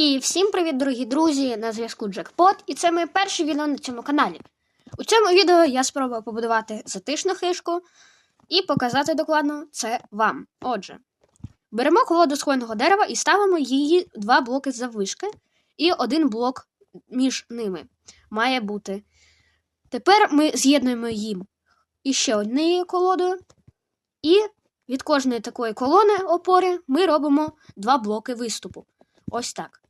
І всім привіт, дорогі друзі! На зв'язку Джекпот, і це моє перше відео на цьому каналі. У цьому відео я спробую побудувати затишну хишку і показати докладно це вам. Отже, беремо колоду з хвойного дерева і ставимо її два блоки заввишки, і один блок між ними має бути. Тепер ми з'єднуємо їм іще однією колодою, і від кожної такої колони опори ми робимо два блоки виступу. Ось так.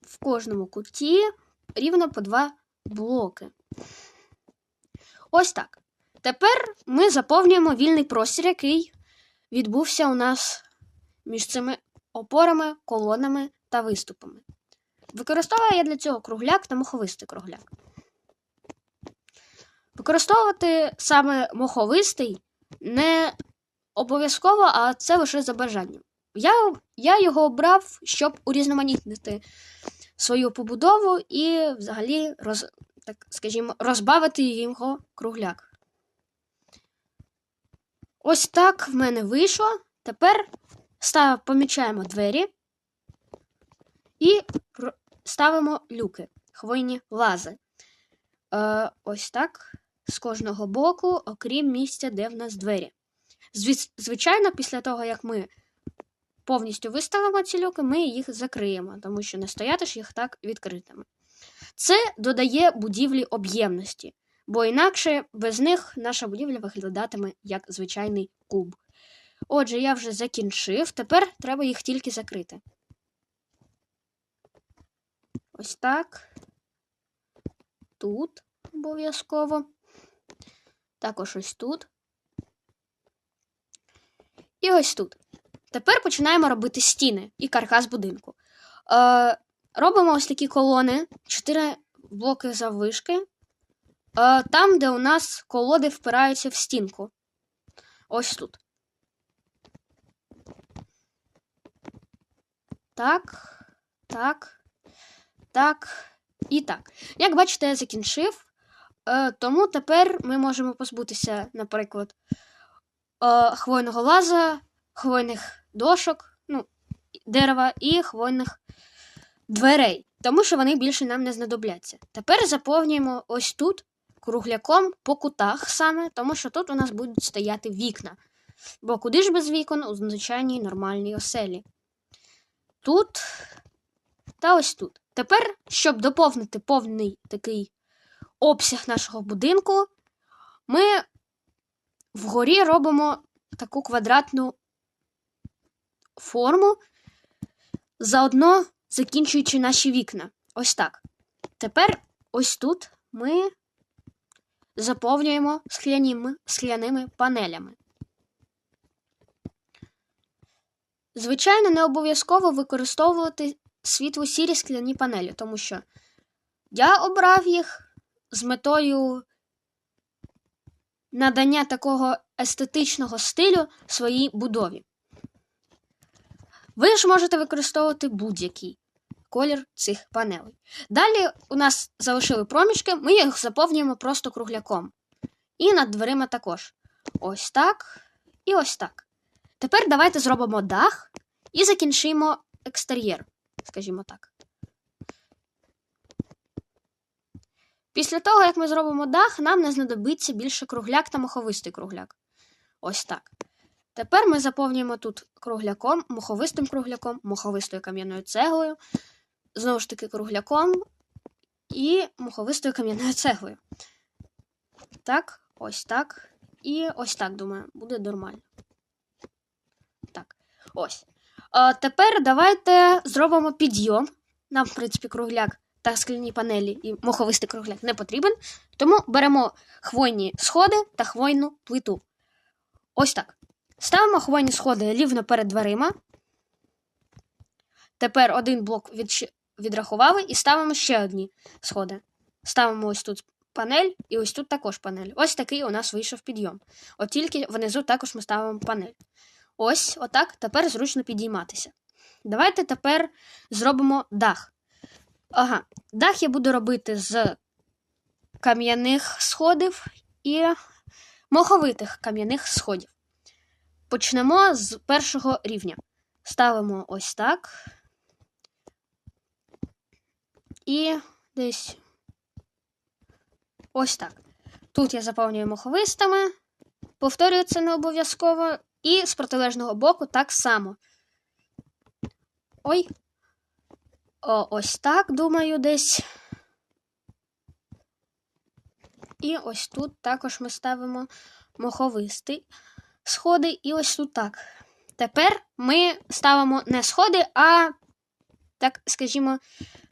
В кожному куті рівно по два блоки. Ось так. Тепер ми заповнюємо вільний простір, який відбувся у нас між цими опорами, колонами та виступами. Використовую я для цього кругляк та моховистий кругляк. Використовувати саме моховистий не обов'язково, а це лише за бажанням. Я, я його обрав, щоб урізноманітнити свою побудову і взагалі, роз, так скажімо, розбавити його кругляк. Ось так в мене вийшло. Тепер став, помічаємо двері і ставимо люки, хвойні лази. Е, ось так. З кожного боку, окрім місця, де в нас двері. Звичайно, після того, як ми повністю виставимо ці люки, ми їх закриємо, тому що не стояти ж їх так відкритими. Це додає будівлі об'ємності, бо інакше без них наша будівля виглядатиме як звичайний куб. Отже, я вже закінчив, тепер треба їх тільки закрити. Ось так. Тут обов'язково. Також ось тут. І ось тут. Тепер починаємо робити стіни і каркас будинку. Е, робимо ось такі колони, 4 блоки заввишки. Е, там, де у нас колоди впираються в стінку. Ось тут. Так, так, так і так. Як бачите, я закінчив. Е, тому тепер ми можемо позбутися, наприклад, е, хвойного лаза, хвойних дошок, ну, дерева і хвойних дверей, тому що вони більше нам не знадобляться. Тепер заповнюємо ось тут кругляком по кутах саме, тому що тут у нас будуть стояти вікна. Бо куди ж без вікон у звичайній нормальній оселі? Тут та ось тут. Тепер, щоб доповнити повний такий обсяг нашого будинку, ми вгорі робимо таку квадратну форму, заодно закінчуючи наші вікна. Ось так. Тепер ось тут ми заповнюємо скляними, скляними панелями. Звичайно, не обов'язково використовувати світло-сірі скляні панелі, тому що я обрав їх з метою надання такого естетичного стилю своїй будові. Ви ж можете використовувати будь-який колір цих панелей. Далі у нас залишили проміжки, ми їх заповнюємо просто кругляком. І над дверима також. Ось так і ось так. Тепер давайте зробимо дах і закінчимо екстер'єр, скажімо так. Після того, як ми зробимо дах, нам не знадобиться більше кругляк та моховистий кругляк. Ось так. Тепер ми заповнюємо тут кругляком, моховистим кругляком, моховистою кам'яною цеглою, знову ж таки кругляком і моховистою кам'яною цеглою. Так, ось так. І ось так, думаю, буде нормально. Так, ось. А тепер давайте зробимо підйом. Нам, в принципі, кругляк та скляні панелі і моховистий кругляк не потрібен. Тому беремо хвойні сходи та хвойну плиту. Ось так. Ставимо хвойні сходи рівно перед дверима. Тепер один блок від... відрахували і ставимо ще одні сходи. Ставимо ось тут панель і ось тут також панель. Ось такий у нас вийшов підйом. От тільки внизу також ми ставимо панель. Ось, отак, тепер зручно підійматися. Давайте тепер зробимо дах. Ага, дах я буду робити з кам'яних сходів і моховитих кам'яних сходів. почнемо з першого рівня. Ставимо ось так. І десь ось так. Тут я заповнюю моховистами. Повторюю це не обов'язково. І з протилежного боку так само. Ой. О, ось так, думаю, десь. І ось тут також ми ставимо моховистий сходи, і ось тут так. Тепер ми ставимо не сходи, а, так скажімо,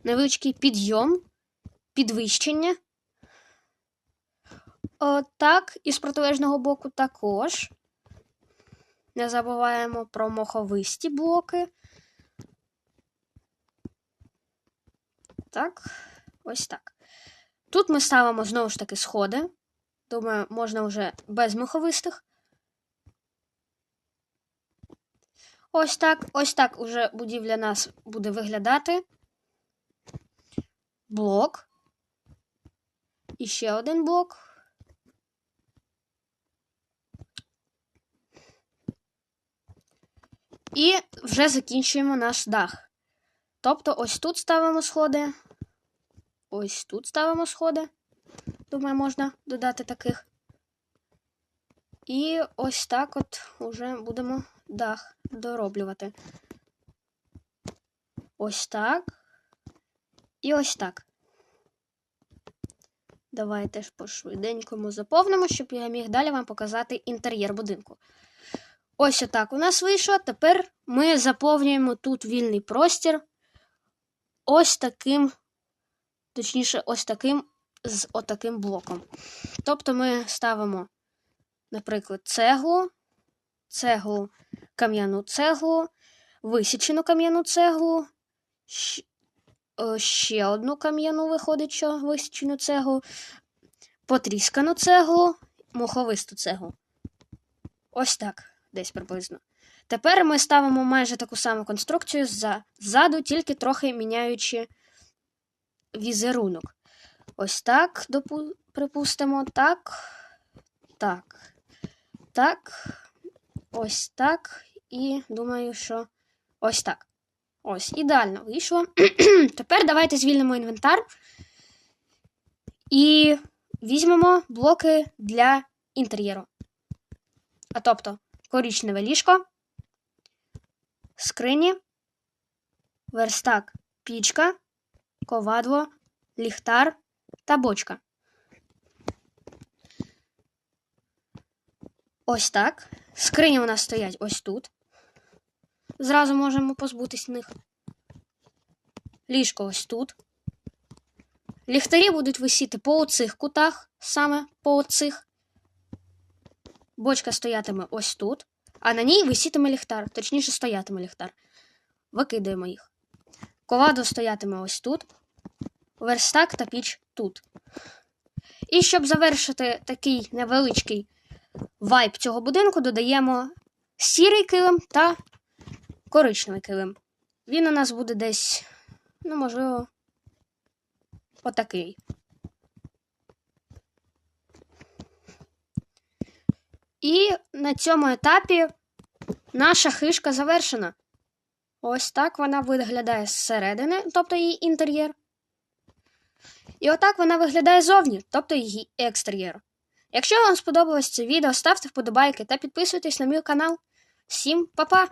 невеличкий підйом, підвищення. О, так, і з протилежного боку також. Не забуваємо про моховисті блоки. Так, ось так. Тут ми ставимо знову ж таки сходи. Думаю, можна вже без моховистих. Ось так, ось так уже будівля нас буде виглядати. Блок. І ще один блок. І вже закінчуємо наш дах. Тобто, ось тут ставимо сходи. Ось тут ставимо сходи. Думаю, можна додати таких. І ось так от уже будемо дах дороблювати. Ось так. І ось так. Давайте ж по швиденькому заповнимо, щоб я міг далі вам показати інтер'єр будинку. Ось отак у нас вийшло. Тепер ми заповнюємо тут вільний простір ось таким, точніше, ось таким з отаким блоком. Тобто ми ставимо, наприклад, цеглу, цеглу, кам'яну цеглу, висічену кам'яну цеглу, е, ще одну кам'яну виходить, що висічену цеглу, потріскану цеглу, моховисту цеглу. Ось так, десь приблизно. Тепер ми ставимо майже таку саму конструкцію ззаду, тільки трохи міняючи візерунок. Ось так, припустимо, так, так, так, ось так. І думаю, що ось так. Ось, ідеально вийшло. Тепер давайте звільнимо інвентар і візьмемо блоки для інтер'єру. А тобто коричневе ліжко, скрині, верстак, пічка, ковадло, ліхтар та бочка. Ось так. Скрині у нас стоять ось тут. Зразу можемо позбутись них. Ліжко ось тут. Ліхтарі будуть висіти по оцих кутах, саме по оцих. Бочка стоятиме ось тут, а на ній висітиме ліхтар, точніше стоятиме ліхтар. Викидаємо їх. Ковадо стоятиме ось тут, верстак та піч тут. І щоб завершити такий невеличкий вайб цього будинку, додаємо сірий килим та коричневий килим. Він у нас буде десь, ну, можливо, отакий. І на цьому етапі наша хишка завершена. Ось так вона виглядає зсередини, тобто її інтер'єр. І отак вона виглядає зовні, тобто її екстер'єр. Якщо вам сподобалось це відео, ставте вподобайки та підписуйтесь на мій канал. Всім па-па!